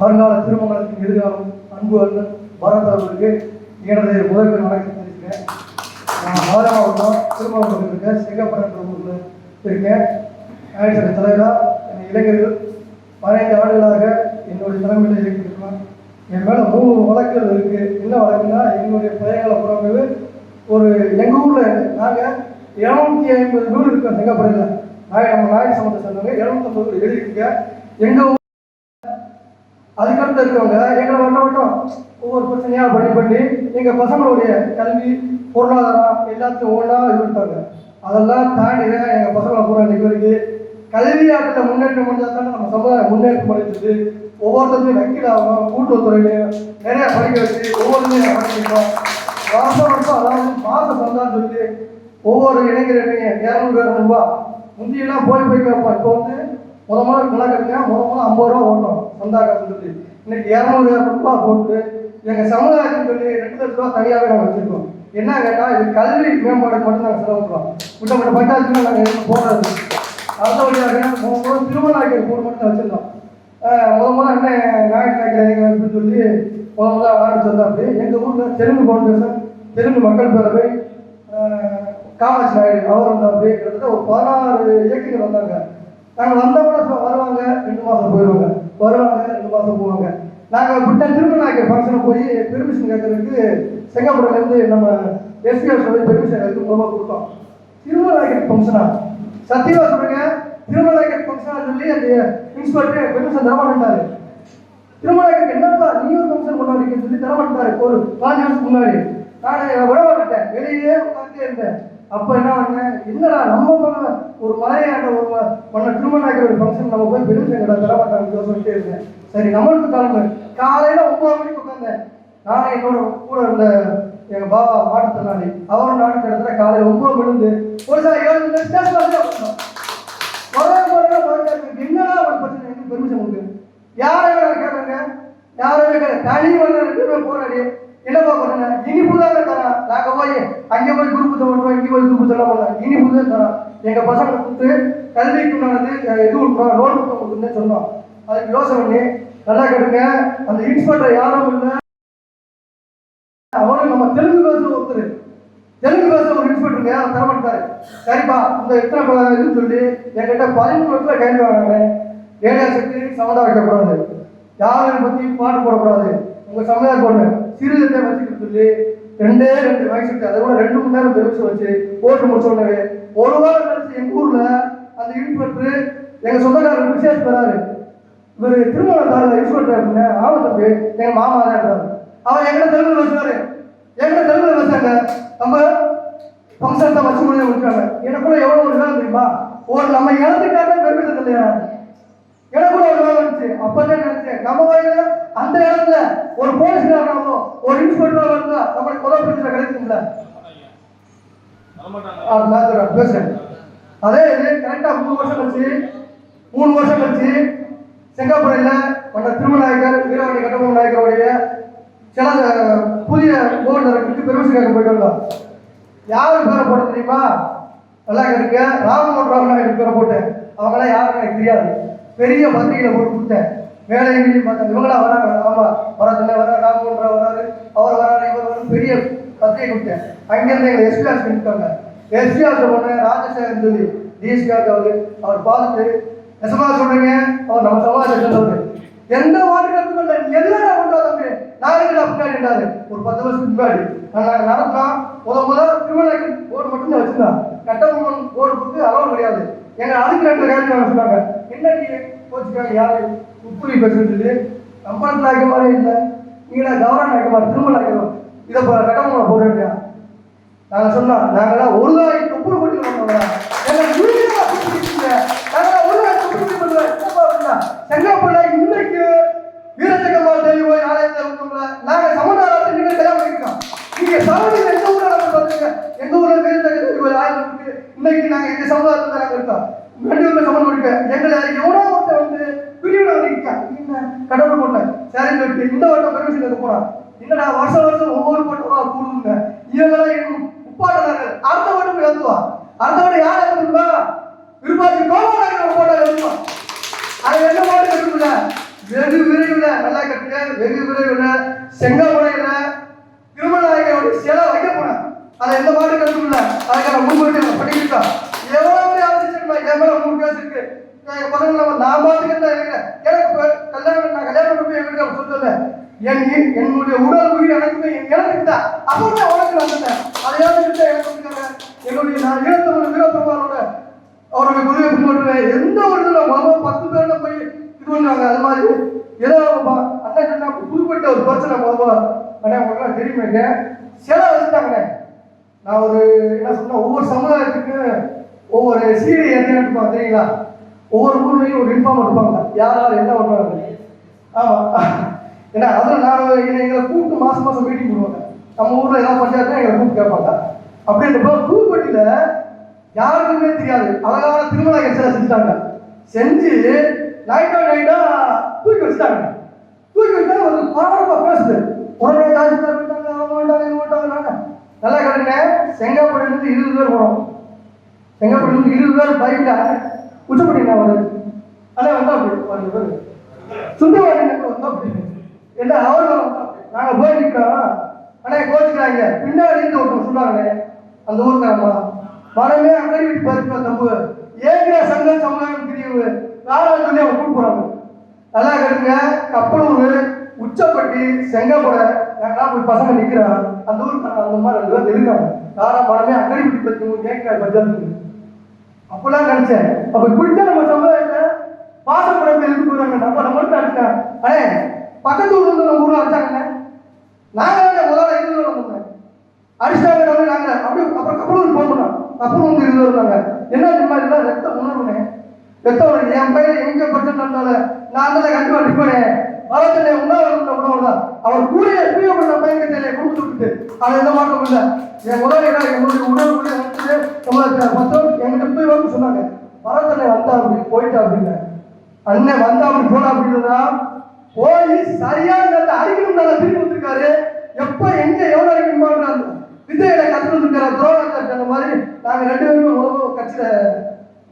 வருங்கால திருமணத்தின் எதிர்காலம் அன்பு அண்ணன் பாரத் அவர்களுக்கு எனது முதல்வர் வணக்கம் தெரிவிக்கிறேன். நான் மதுரை மாவட்டம் திருமாவட்டம் இருக்கேன் செங்கப்படம் ஊரில் இருக்கேன். ஆயிரத்தி தலைவராக என் இளைஞர்கள் பதினைந்து ஆண்டுகளாக என்னுடைய தலைமையில் இருக்கிறோம் என் மேலே மூணு வழக்குகள் இருக்குது என்ன வழக்குன்னா எங்களுடைய பழையகால புறமே ஒரு எங்கள் ஊரில் நாங்கள் இரநூத்தி ஐம்பது நூல் இருக்கோம் செங்கப்படையில் நாங்கள் நம்ம நாயக சமத்தை சொன்னாங்க இரநூத்தம்பது வீடு எழுதியிருக்கேன். எங்கள் அதுக்கடுத்து இருக்கவங்க எங்களை வட்ட மட்டும் ஒவ்வொரு பிரச்சனையாக பண்ணி பண்ணி எங்கள் பசங்களுடைய கல்வி பொருளாதாரம் எல்லாத்தையும் ஒவ்வொன்றா இது பண்ணிட்டாங்க. அதெல்லாம் தாண்டி தான் எங்கள் பசங்களை பூரா இன்னைக்கு வரைக்கும் கல்வியாட்டில் முன்னேற்றம் முடிஞ்சால் தானே நம்ம சமுதாயம் முன்னேற்றம் அடைஞ்சது ஒவ்வொருத்தருமே வக்கீல் ஆகணும் கூட்டுறவுத்துறையிலையும் நிறைய படிக்க வச்சு ஒவ்வொருத்தையும் படிக்கிறோம் மாதம் வருஷம் அதாவது மாதம் சந்தான்னு சொல்லி ஒவ்வொரு இளைஞரையும் இரநூறு இரநூறுபா முந்தியெல்லாம் போய் போய் கேட்போம் இப்போ வந்து முத முதல்ல கணக்கெடுங்க முத முதல்ல ஐம்பது ரூபா ஓட்டணும். சந்தா சொல்லி. இன்னைக்கு இரநூறு ரூபா போட்டு எங்கள் சமுதாயத்துக்கு சொல்லி ரெண்டு லட்ச ரூபா தனியாகவே நாங்கள் வச்சுருக்கோம். என்ன கேட்டால் இது கல்வி மேம்பாடு மட்டும் நாங்கள் செலவு பண்ணுறோம் விட்ட மட்டும் பஞ்சாயத்துக்கு நாங்கள் எதுவும் போடாது. அடுத்த வழியாக முத முதல்ல திருமணாய்க்கு மட்டும் வச்சிருந்தோம். வச்சுருந்தோம் முத முதல்ல என்ன நாயக் அப்படின்னு சொல்லி முத முதல்ல ஆரம்பிச்சது எங்கள் ஊரில் தெலுங்கு ஃபவுண்டேஷன் தெலுங்கு மக்கள் பேரவை காமாட்சி நாயுடு அவர் வந்தார் கிட்டத்தட்ட ஒரு பதினாறு இயக்கங்கள் வந்தாங்க. நாங்கள் வந்த கூட சும்மா வருவாங்க ரெண்டு மாதம் போயிடுவாங்க வருவாங்க ரெண்டு மாதம் போவாங்க நாங்கள் விட்ட திருமணாக்கிய ஃபங்க்ஷனை போய் பெர்மிஷன் கேட்கறதுக்கு செங்கப்பூர்லேருந்து நம்ம எஸ்பிஆர் சொல்லி பெர்மிஷன் எடுத்து மூலமாக கொடுத்தோம். திருமணாக்கிய ஃபங்க்ஷனா சத்தியமா சொல்லுங்க திருமணாக்கிய ஃபங்க்ஷனா சொல்லி அந்த இன்ஸ்பெக்டர் பெர்மிஷன் தரமாட்டாரு திருமணாக்கிய என்னப்பா நீ ஒரு ஃபங்க்ஷன் கொண்டாடிக்கன்னு சொல்லி தரமாட்டாரு ஒரு பாஞ்சு வருஷத்துக்கு முன்னாடி. நான் விட மாட்டேன் வெளியே உட்காந்துட்டே இருந்தேன். அப்போ என்ன பண்ணேன் என்னடா நம்ம பண்ண ஒரு மலையாண்ட ஒரு பண்ண திருமணம் ஒரு ஃபங்க்ஷன் நம்ம போய் பெருமிஷன் கடை தர மாட்டாங்க சொல்லிட்டே இருந்தேன் சரி நம்மளுக்கு கிளம்பு. காலையில் ஒன்பது மணிக்கு உட்காந்தேன். நானும் என்னோட கூட இருந்த எங்கள் பாபா மாட்டுத்திறனாளி அவரும் நானும் கிடத்துல காலையில் ஒன்பது விழுந்து இருந்து ஒரு சார் ஏழு மணி ஸ்டேஷன் வந்து உட்காந்தோம் என்னடா ஒரு பிரச்சனை? எனக்கு பெர்மிஷன் உண்டு யாரும் கேட்குறாங்க யாருமே கேட்க தனி வந்து போராடி என்ன பார்க்கறாங்க இனிப்பு தாங்க தரேன் நாங்க போய் அங்கே போய் குரூப் பண்ணுவோம் இங்கே போய் குரூப் சொல்ல போனோம் இனிப்பு தான் தரேன் எங்கள் பசங்களை கொடுத்து கல்விக்கு நடந்து இது கொடுக்குறோம் லோன் கொடுக்குறோம்னு சொன்னோம் அதுக்கு யோசனை பண்ணி நல்லா கேட்டுங்க. அந்த இன்ஸ்பெக்டர் யாரும் இல்லை. அவரும் நம்ம தெலுங்கு பேச ஒருத்தர். தெலுங்கு பேச ஒரு இன்ஸ்பெக்டருங்க அவர் தரமாட்டாரு சரிப்பா இந்த இத்தனை இதுன்னு சொல்லி என்கிட்ட பதிமூணு வருஷத்துல கேள்வி வாங்கினாங்க ரேடியோ செட்டு சவுண்டா வைக்கக்கூடாது. யாரையும் பற்றி பாட்டு போடக்கூடாது. உங்க சமையல் பொண்ணு சிறுத்தை வச்சுக்கிட்டு சொல்லி. ரெண்டே ரெண்டு வயசுக்கு அதை கூட ரெண்டு மணி நேரம் பெருசு வச்சு போட்டு முடிச்ச உடனே ஒரு வாரம் கழிச்சு எங்க ஊர்ல அந்த இன்ஸ்பெக்டர் எங்க சொந்தக்காரர் விசேஷம் வராரு. இவர் திருமண தாரில் இன்ஸ்பெக்டர் அப்படின்னா ஆமா தம்பி எங்க மாமா தான் இருந்தாரு அவர் எங்கிட்ட தெலுங்கு பேசுவாரு எங்கிட்ட தெலுங்கு பேசுறாங்க? நம்ம ஃபங்க்ஷன் தான் வச்சு முடிஞ்சு முடிச்சாங்க. எனக்குள்ள எவ்வளவு ஒரு வேலை தெரியுமா? ஒரு நம்ம இனத்துக்காக பெருமிதம் இல்லையா எனக்குள்ள ஒரு வேலை வந்துச்சு அப்பதான் நினைச்சேன். நம்ம வயதுல அந்த இடத்துல ஒரு போலீஸ்காரனாவோ ஒரு இன்ஸ்பெக்டரோ இருந்தா நம்மளுக்கு முதல் பிரச்சனை கிடைக்கும்ல? பேசுறேன். அதே இது கரெக்டா மூணு வருஷம் கழிச்சு மூணு வருஷம் கழிச்சு செங்கப்படையில் பண்ண திருமநாயக்கர் வீரவாணி கட்டபொம்மன் நாயக்கருடைய சில புதிய கவர்னருக்கு பெருமிஷன் கேட்க போயிட்டு வந்தோம் யாரு பேரை போட தெரியுமா? நல்லா கேட்க ராமமோகன் ராவ் நாயுடு பேரை போட்டேன். அவங்களாம் யாரும் எனக்கு தெரியாது. பெரிய பத்திரிகையில போட்டு கொடுத்தேன். வேலை எங்கேயும் இவங்களா வராங்க. ஆமா வரதுல சொன்ன வர வராரு. அவர் வராரு இவர் வரும் பெரிய பத்திரிகை கொடுத்தேன். அங்கிருந்து எங்களை எஸ்பி ஆஃபீஸ் இருக்காங்க எஸ்பி ஆஃபீஸ் போனேன் ராஜசேகரன் சொல்லி டிஎஸ்பி அவரு. அவர் பார்த்து நெசமா சொல்றீங்க? அவர் நம்ம சமாஜத்தில் சேர்ந்தவர் எந்த வார்டு இல்லை. எல்லாம் கொண்டு தம்பி? நாளைக்கு அப்படின்னாரு ஒரு பத்து வருஷத்துக்கு முன்னாடி. நாங்கள் நடத்தோம் முத முத திருமலைக்கு போர்டு மட்டும்தான் வச்சிருந்தோம் கட்டபொம்மன் போர்டு கொடுத்து அளவு கிடையாது. எங்க அதுக்கு ரெண்டு கேள்வி சொன்னாங்க. பின்னாடி நீ கோச்சுக்காங்க யாரு? பேசுறது பேசுன்னு சொல்லி கம்பன் நாயக்கமாரே இல்லை. நீங்களா கவர்னர் மாதிரி திருமண நாயக்கமார். இதை கட்டபொம்மன் போடுறீங்க நாங்கள் சொன்னோம் நாங்களாம் ஒரு நாளைக்கு உப்புரு கொட்டி ஒரு செங்கப்பள்ள இன்னைக்கு வீரச்சக்கம்மாள் தேவி போய் ஆலயத்தில் இருக்கோம்ல நாங்க சமதாரத்தை நீங்க தயார் பண்ணிருக்கோம் நீங்க சாமி எங்க ஊர்ல நம்ம பாருங்க எங்க ஊர்ல வீரச்சக்க ஆலயம் இன்னைக்கு நாங்கள் எங்கள் சமுதாயத்துல நாங்க இருக்கோம்? ரெண்டு பேருமே சமம் இருக்கு. எங்களை எவ்வளோ ஒருத்தர் வந்து பிரிவினை வந்திருக்கான் என்ன? கடவுள் பண்ண. சரி சொல்லிட்டு இந்த வட்டம் பெருமிஷன் எடுக்க போறான். என்னடா வருஷம் வருஷம் ஒவ்வொரு பட்டமா கூடுங்க இவங்கெல்லாம் இன்னும் உப்பாடுறாங்க அடுத்த வட்டம் எழுதுவா அடுத்த வட்டம் யார் எழுதுமா விரும்பாதி கோபாலன் போட்டோ எழுதுவா அது என்ன பாட்டு கட்டுல வெகு விரைவில் நல்லா செங்கமலையில திருமணநாயகனுடைய சிலை வைக்க போனேன் அதை எந்த மாட்டு கருத்தும் அதுக்கான முன்கூட்டி நான் பண்ணிக்கிட்டோம் எவ்வளவு பெரிய ஆலோசனை என் மேல மூணு கேஸ் இருக்கு எங்க பசங்க நம்ம நான் பாத்துக்கிட்டு தான் இருக்கிறேன் எனக்கு கல்யாணம் நான் கல்யாணம் பண்ணி போய் எங்க சொல்லல என் என்னுடைய உடல் உயிர் எனக்குமே எனக்கு தான் அப்போ நான் உனக்கு வந்துட்டேன் அதையாவது கிட்ட எனக்கு என்னுடைய நான் ஈழத்தமிழ் வீரப்பெருமானோட அவருடைய குருவை பின்பற்றுவேன். எந்த ஒரு இதில் முதல்ல பத்து பேர்ல போய் இது அது மாதிரி ஏதோ ப- சொன்னா ஒரு பிரச்சனை முதல்ல அண்ணா உங்களுக்கு தெரியுமேங்க சிலை வச்சுட்டாங்கண்ணே. நான் ஒரு என்ன சொன்னா ஒவ்வொரு சமுதாயத்துக்கு ஒவ்வொரு சீடி என்னன்னு பார்த்தீங்களா? தெரியுங்களா ஒவ்வொரு ஊர்லேயும் ஒரு இன்ஃபார்ம் இருப்பாங்க யார் யார் என்ன பண்ணுவாங்க? ஆமாம் ஏன்னா அதில் நான் என்னை எங்களை கூப்பிட்டு மாதம் மாதம் மீட்டிங் போடுவாங்க. நம்ம ஊரில் ஏதாவது பஞ்சாயத்து எங்களை கூப்பிட்டு கேட்பாங்க. அப்படின்றப்ப புதுப்பட்டியில யாருக்குமே தெரியாது. அழகான திருமண சிலை செஞ்சுட்டாங்க. செஞ்சு நைட்டா நைட்டா தூக்கி வச்சுட்டாங்க. தூக்கி வச்சா ஒரு பாரமாக பேசுது. உடனே காசு போயிட்டாங்க அவங்க போயிட்டாங்க இவங்க போயிட்டாங்க நல்லா கட்டுங்க செங்கப்பட்டிலிருந்து இருபது பேர் போனோம். செங்கப்பட்டிலிருந்து இருபது பேர் பைக்ல உச்சப்பட்டி நான் வருது அண்ணா வந்தா அப்படி பாருங்க பேர் சுந்தரவாடி அப்படி. என்ன அவர் நாங்கள் நாங்க போய் நிற்கிறோம் அண்ணா கோச்சுக்கிறாங்க. பின்னாடி இருந்து ஒருத்தர் சொன்னாங்களே அந்த ஊருக்காரமா மரமே அங்கடி வீட்டு பறிப்பா தம்பு. ஏங்கிற சங்க சமுதாயம் பிரிவு நாலாவது சொல்லி அவங்க கூப்பிடுறாங்க நல்லா கேட்டுங்க கப்பலூர் உச்சப்பட்டி செங்கப்படை நாங்களாம் போய் பசங்க நிற்கிறான் அந்த ஊருக்கு அந்த மாதிரி ரெண்டு பேர் இருக்காங்க. தாரா மரமே அங்கடி வீட்டு பறிப்பு ஏங்கிற பஞ்சாயத்து அப்பெல்லாம் நினைச்சேன். அப்ப குடிச்சா நம்ம சமுதாயத்தை பாசப்படம் இருந்து போறாங்க நம்ம நம்ம மட்டும் நினைச்சேன் அடே பக்கத்து ஊர்ல இருந்து நம்ம ஊர்ல வச்சாங்க நாங்க தான் முதல்ல இருந்து வந்தோம் அடிச்சாங்க நம்ம நாங்க. அப்படி அப்புறம் கப்பலூர் போகணும் கப்பலூர் வந்து இருந்து வருவாங்க என்ன தெரியுமா இதெல்லாம்? ரத்த உணர்வுனே ரத்த உணர்வு. என் பையன் எங்க பிரச்சனை இருந்தாலும் நான் அதை கண்டிப்பா நிற்பனே மரத்திலே உண்ணாவிருந்த உணவு தான் அவர் கூட எப்படியோ பண்ண பையன் கொடுத்து விட்டு அது எந்த மாற்றம் இல்லை. என் உதவிகளை என்னுடைய உணர்வு கூட வந்து மொத்தம் எங்கிட்ட போய் வந்து சொன்னாங்க வரத்திலே வந்தா அப்படி போயிட்டா அப்படின்னு அண்ணன் வந்தா அப்படி போனா அப்படின்னா போய் சரியா அந்த அறிக்கணும் நல்லா திருப்பி வந்திருக்காரு. எப்ப எங்க எவ்வளவு அறிக்கணுமான்ற அந்த வித்தையில கத்து துரோகத்தை அந்த மாதிரி. நாங்க ரெண்டு பேருமே உதவ கட்சியில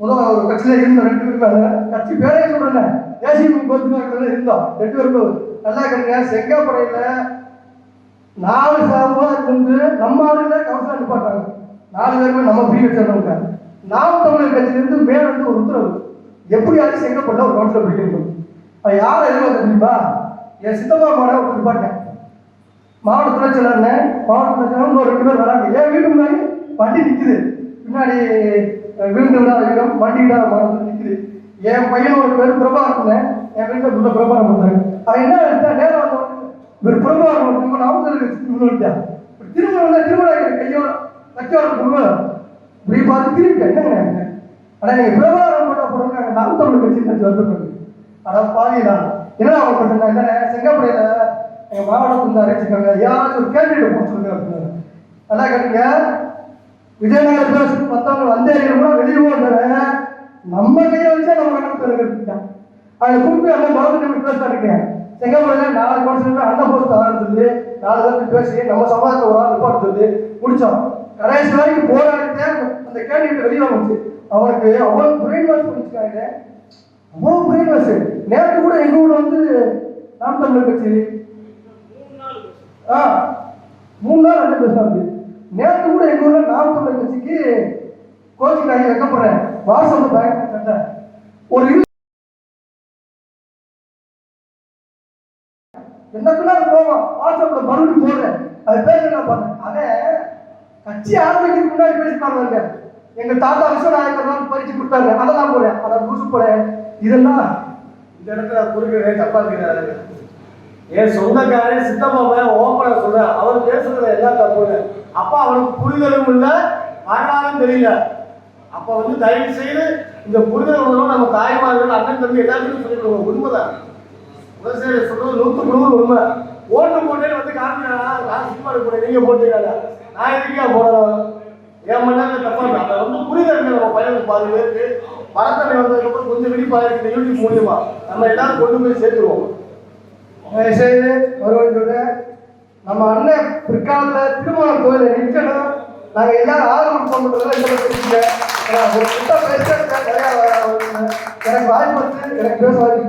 உதவ ஒரு கட்சியில இருந்த ரெண்டு பேருமே கட்சி பேரே சொல்றேன் தேசிய பத்து இருந்தோம். ரெண்டு வரும்போது நல்லா கேளுங்க செங்கப்படையில நாலு சமூகத்துல இருந்து நம்ம ஆளுல கவசம் அனுப்பாட்டாங்க நாலு பேருமே நம்ம பிரி வச்சிருந்தவங்க. நாம் தமிழர் கட்சியிலிருந்து மேல இருந்து ஒரு உத்தரவு. எப்படி ஆச்சு செங்கப்பட்ட ஒரு கவுன்சிலர் பிடிக்கணும் அது யாரை எதிர்பார்க்க தெரியுமா? என் சித்தப்பா மாட ஒரு நிப்பாட்டேன். மாவட்ட துணைச்சலர்னு மாவட்ட துணைச்சலர் ஒரு ரெண்டு பேர் வராங்க. ஏன் வீட்டு முன்னாடி வண்டி நிற்குது பின்னாடி விழுந்து விடாத வீரம் வண்டி விடாத மரம் நிற்குது என் பையன் ஒரு பேர் பிரபாகரன் என் வீட்டில் புள்ள பிரபாகரன் வந்தாங்க அவன் என்ன எடுத்தா நேரம் வந்த உடனே, இவர் பிரபாகரன் நம்ம நாமக்கல் திருமணம் திருமணம் திருமணம் கையோட கச்சோட திருமணம் இப்படி பார்த்து திருப்பி என்னங்க ஆனால் நீங்கள் பிரபாகரன் போட்டா பிறகு நாங்க நாம் தமிழ் கட்சி கட்சி ஆனால் பாதி தான் என்ன அவங்க பண்ணாங்க என்ன செங்கப்படையில் எங்கள் மாவட்டம் இருந்தாரு வச்சுக்கோங்க யாராச்சும் ஒரு கேண்டிடேட் போட சொல்லுங்க அப்படின்னாரு நல்லா கேட்டுங்க. விஜயநகர் பேசு மற்றவங்க வந்தே கூட வெளியே போடுற நம்ம கையில வச்சா நம்ம கணக்கு பெருக்கிட்டான் அதை கூப்பிட்டு அந்த மருந்து பேச இருக்கேன் செங்கப்படையில நாலு வருஷம் அந்த போஸ்ட் ஆரம்பிச்சது. நாலு பேருக்கு பேசி நம்ம சமாஜத்தை ஒரு ஆள் ரிப்போர்ட் முடிச்சோம். கடைசி வரைக்கும் போராடிட்டு அந்த கேண்டிடேட் வெளியே வந்துச்சு. அவனுக்கு அவ்வளவு பிரெயின் வாஷ் பண்ணிச்சுக்காங்க அவ்வளோ பிரெயின் வாஷ் நேற்று கூட எங்க ஊர்ல வந்து நாம் தமிழர் கட்சி. ஆ மூணு நாள் ரெண்டு பேசுறாங்க நேற்று கூட எங்க ஊர்ல நாம் தமிழர் கட்சிக்கு கோச்சிங் வைக்கப்படுறேன். வாசல் ஒரு இரு போவோம்? வாட்ஸ்அப்ல மறுபடியும் போடுறேன். அது பேர் என்ன பண்ணேன் அவன் கட்சி ஆரம்பிக்கிறதுக்கு முன்னாடி பேசினாங்க எங்க தாத்தா விஸ்வநாயகர் பறிச்சு கொடுத்தாங்க அதெல்லாம் போறேன் அதை புதுசு போறேன் இதெல்லாம் இந்த இடத்துல குறுக்கிட தப்பா இருக்கிறாரு? என் சொந்தக்காரன் சித்தப்பாவை ஓப்பனா சொல்றேன் அவர் பேசுறது எல்லாம் தப்பு அப்பா அவனுக்கு புரிதலும் இல்லை வரலாறும் தெரியல. அப்போ வந்து தயவு செய்து இந்த புரிதல் உணர்வு நம்ம தாய்மார்கள் அண்ணன் தம்பி எல்லாத்துக்கும் சொல்லிடுவோம் உண்மைதான். விவசாயி சொல்றது நூற்று நூறு உண்மை. ஓட்டு போட்டேன்னு வந்து காமிக்கிறானா நான் சும்மா இருக்க நீங்க போட்டீங்க நான் எதுக்கே போடணும்? என் மண்ணால தப்பா இல்லை. அதை வந்து புரிதல் இல்லை நம்ம பையனுக்கு பாதி பேருக்கு. மரத்தண்ணி வந்ததுக்கப்புறம் கொஞ்சம் விழிப்பாக இருக்குது யூடியூப் மூலியமா நம்ம எல்லாரும் கொண்டு போய் சேர்த்துருவோம். செய்து வருவோம் சொல்றேன். நம்ம அண்ணன் பிற்காலத்தில் திருமண கோயிலை நிற்கணும். நாங்கள் எல்லாரும் ஆர்வம் பண்ணுறதுல இந்த ஒரு கிட்ட பேசுறது நிறைய எனக்கு வாய்ப்பு வந்து எனக்கு பேச வாய்ப்பு